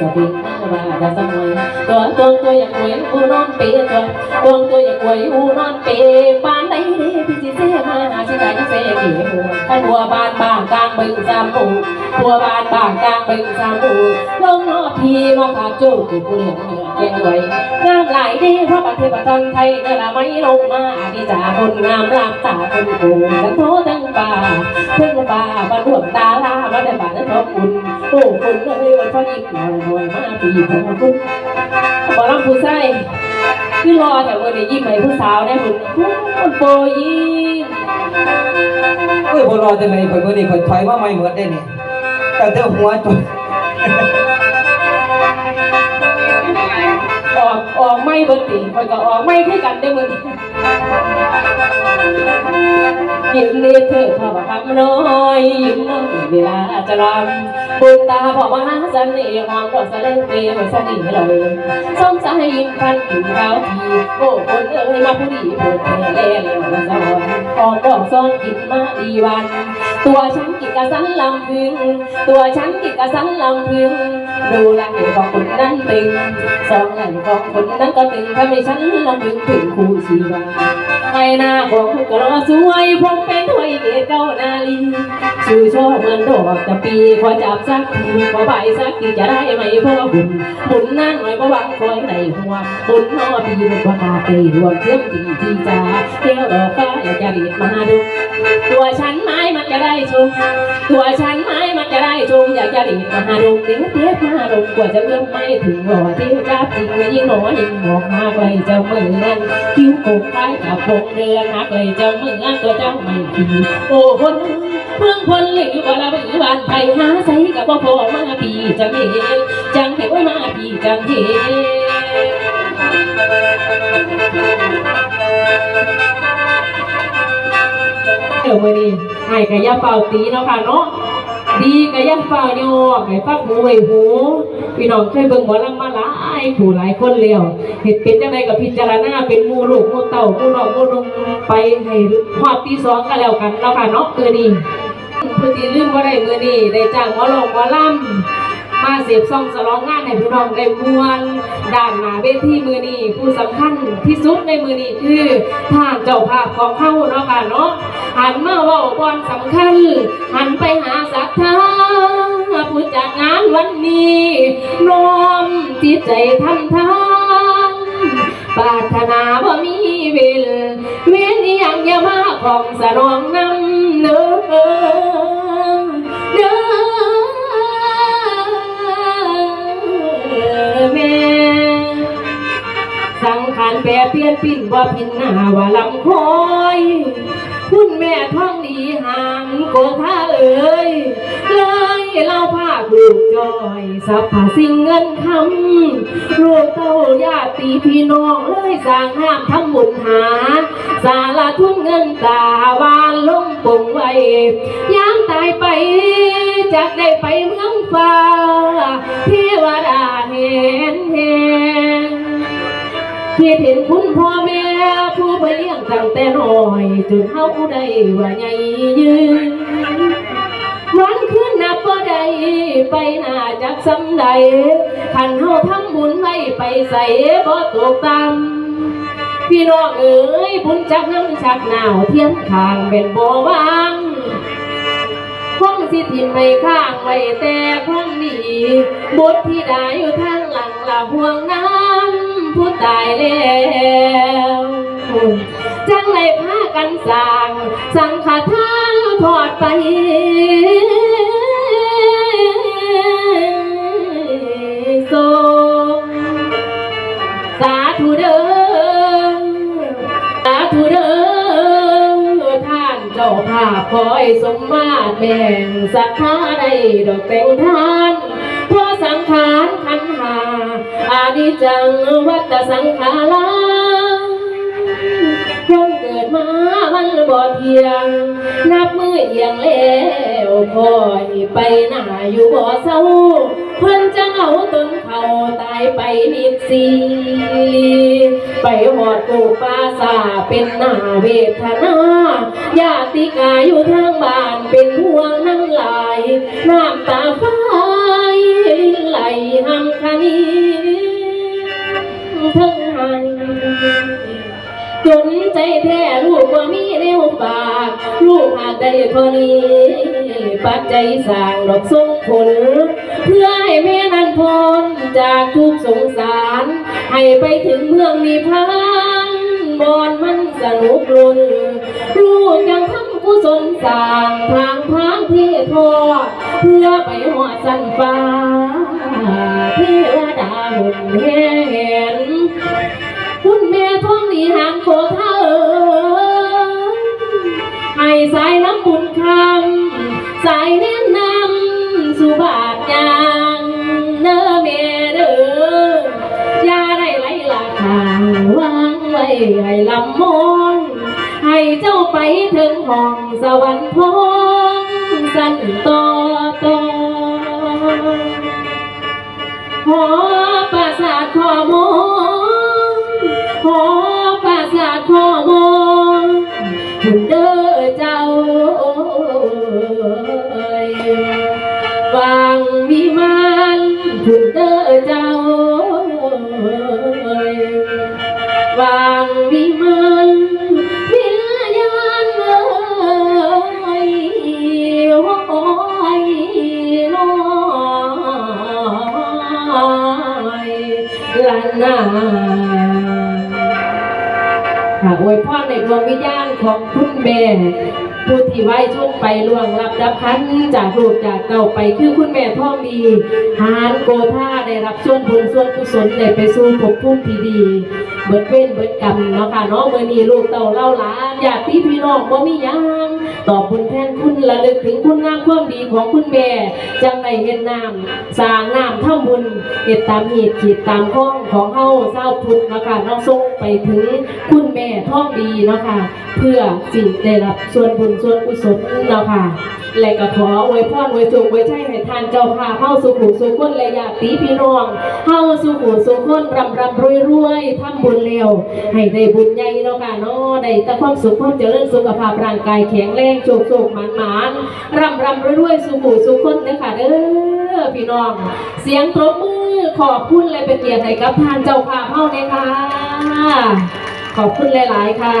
สติว่าจะสมวยตัวตัวตัวอยากวยอูนอนเปตัวตัวตัวอยากวยอูนอนเปปานไหนเด้พี่จิเสมาหาชิได้เสกี่หัวขันหัวบานบางกลางบึงสามปูหัวบานบางกลางบึงสามปูลงนอพีมาขาโจูกูกูเหลืองเหนือแกงรวยงามหลายด้เพราะประเทศประทันไทยเนละไม่ลงมาดีจ่าคนงามรามตาคนโกงทั้งโททั้งป่าเพิ่งป่าบรรลุตาลามาได้ป่านั้นทบคุณโอ้คุณเลยวันพ่อยิบหน่อยหน่อยมาปีพอคุณบอลำผู้ใส่คือรอแต่วันนี้ยิ้มให้ผู้สาวได้คุณคุณโปยิ้มเอ้ยบ่รอจังได๋ข่อยมื้อนี้ข่อยถอยมาใหม่เหมดได้เนี่ยแตั้งแต่หัวจน อกออกไม่เบิดตีคอยก็ออกไม่คือกันได้อมือนี้ยิ้มเรีเธอเข้ามาคำน้อยยิ้มน้อยเวลาจะรำบุญตาพ่อมาหาเสน่ห์หอมดอกสะเลงเปรย์สนิทลอยสงสายยิ้มพันถึงขาวทีโอ้คนเอ้ยมาผู้ดีโปรดแผ่เล่เล่มาสวรรค์ออกดอกซ้อนกินมาดีวัน ตัวฉันกินกะสันลำพึง ตัวฉันกินกะสันลำพึง ดูแลของคนนั้นตึงสองไหล่ของคนนั้นก็ตึงถ้าไม่ฉันลำพึงถึงคู่ชีวาให้หน้าของคุณก็รอสวยผมเป็นถ้วยเกศเก้านาลีชื่อชอบเหมือนดอกจะปีขอจับสักทีขอใบสักทีจะได้ไหมเพราะว่าบุญบุญนั่งหน่อยเพราะวังคอยในหัวบุญนอปีบุญประกาศตีรวมเทียมตีที่จ้าเที่ยวดอกฟ้าอยากจะรีบมาดู ตัวฉันไม้มันจะ ตัวฉันไม้มันจะได้ชมอยากจะรีบมาหาดงดี๋ยวเทียบมาดงกว่าจะเอื้อมไม่ถึงหล่อที่จับจริงยิ่งหนอยิ่งหมอกมาไกลจะเหมือนคิ้วโกกคล้ายกับพงเดือนหักเลยจะเหมือนตัวเจ้าไม่ทีโอ้คนเพื่องคนหรือว่าละบือบ้านไทยหาใส่กับพ่อพ่อมาปีจังเห็นจังเห็นว่ามาปีจังเห็น มื่อนี้ให้กะยาเป่าตีเนาะค่ะเนาะดีกะยาเป่าโยกให้ฟักหูไอ้หูพี่น้องเคยเบิ่งหมอลำมาหลายผู้หลายคนแล้วเห็ดเป็นจังไดกับพิจารณาเป็นมูลูกมูเต่ามูน้องมูลุงไปให้ฮอดตีสองก็แล้วกันเนาะค่ะเนาะมื่อนี้เพื่อที่ลืมว่าได้มื่อนี้ได้จ้างหมอลงหมอลำ มาเสียบซองสลองงานให้พี่น้องได้มวนด้านหน้าเวทีมือนี้ผู้สำคัญที่สุดในมือนี้คือทางเจ้าภาพของเขาเนาะค่ะเนาะหันมาว่าก่อนสำคัญ หันไปหาศรัทธาผู้จัดงานวันนี้น้อมจิตใจทำทานปรารถนาบ่มีเวลเว้นอหยังอย่ามาของสนองนำเนื้อ แปรเปลี่ยนปิ้นบ่าพินหน้าว่าลำคอยคุณแม่ท้องดีหามโกท่าเอ๋ยเลยเล่าภาคลูกจอยสับผ้าสิ่งเงินคำลูกเต้าญาติพี่น้องเลยสร้างห้ามทำบุญหา สาละทุนเงินตาวานลงปงไว้ยามตายไปจากได้ไปเมืองฟ้าเท เห็นคุณพ่อแม่ผู้ไปเลี้ยงตั้งแต่น้อยจนเฮาได้ว่าใหญ่ยืนวันขึ้นนับบ่ได้ไปหน้าจักสำใดขันเฮาทำบุญไว้ไปใส่บ่ตกต่ำพี่น้องเอ๋ยบุญจักน้ำชักหนาวเทียนข้างเป็นบ่วางคงสิทิมไม่ข้างไว้แต่ความดีบุตรที่ได้อยู่ทางหลังละห่วงน้ำ ผู้ตายแล้วจังเลยพากันสร้างสังฆทานทอดไปส่งสาธุเด้อสาธุเด้อท่านเจ้าภาพคอยสมมาตรแบ่งศรัทธาได้ดอกแต่งทาน อาดิจังวัตสังขาราคนเกิดมามันบ่เที่ยง นับมือเอียงแล้วคอยไปหน้าอยู่บ่เศร้าเพิ่นจะเอาตนเขาตายไปนิดสีไปหอดกูปาสาเป็นหน้าเวทนาญาติกาอยู่ทางบ้านเป็นห่วงน้ำลายน้ำตาฟ้าลิ้นไหลหมี ทั้งให้จนใจแท้ลูกว่ามีแนวฝาก ลูกหากได้เท่านี้ ปัจจัยสร้างดอกส่งผล เพื่อให้แม่นั้นพ้นจากทุกสงสาร ให้ไปถึงเมืองนิพพานบอนมันสนุกลุนลูกยังทำกุศลสร้างทางทางที่ทอเพื่อไปหอดสันฟ้าเทวดาหุ่นแห่ ท้องนี้หางโคเท่าให้สายน้ำบุญคำสายเน้นนำสุบาทยางเน้อแม่เด้อยาได้ไหลหลักทางวางไว้ให้ลำมนให้เจ้าไปถึงห้องสวรรค์พงสันต่อต่อหอปราสาทขอมอ วางวิมานคุณเด้อเจ้าเอ้ยวางวิมานวิญญาณเอ้ยโอ้ยน้อยละนนาค่ะอวยพรในดวงวิญญาณของคุณแม่ ผู้ที่ไหว้ช่วงไปล่วงรับดับคันจากลูกจากเก่าไปคือคุณแม่ท่องดีหานโกธาได้รับส่วนบุญส่วนกุศลได้ไปสู่ภพภูมิที่ดี เบิดเว้นเบิดกรรมเนาะค่ะเนาะเมื่อนี้ลูกเต่าเล่าหลานญาติพี่น้องบ่มียังตอบบุญแทนคุณระลึกถึงคุณงามความดีของคุณแม่จังในเฮ็ดน้ำสร้างน้ำทำบุญเฮ็ดตามเหตุขีดตามข้องของเฮาเศร้าพุทธเนาะค่ะน้องส่งไปถึงคุณแม่ท่องดีเนาะค่ะเพื่อสิ่งได้รับส่วนบุญส่วนกุศลเนาะค่ะและก็ขออวยพรอวยจุกอวยใจให้ทานเจ้าค่ะเฮาสุขุสุขคนและญาติพี่น้องเฮาสุขุสุขคนรำรำรวยรวยทำบุญเร็วให้ได้บุญใหญ่เนาะค่ะเนาะได้แต่ความสุขความเจริญสุขภาพร่างกายแข็งแรงโชคโชคหมานหมานรำรำรวยรวยสุขสุขคนเด้อค่ะเด้อพี่น้อง เสียงปรบมือขอบคุณเลยเป็นเกียรติให้กับทานเจ้าภาพเฮาเลยค่ะ ขอบคุณหลาย ๆ ค่ะ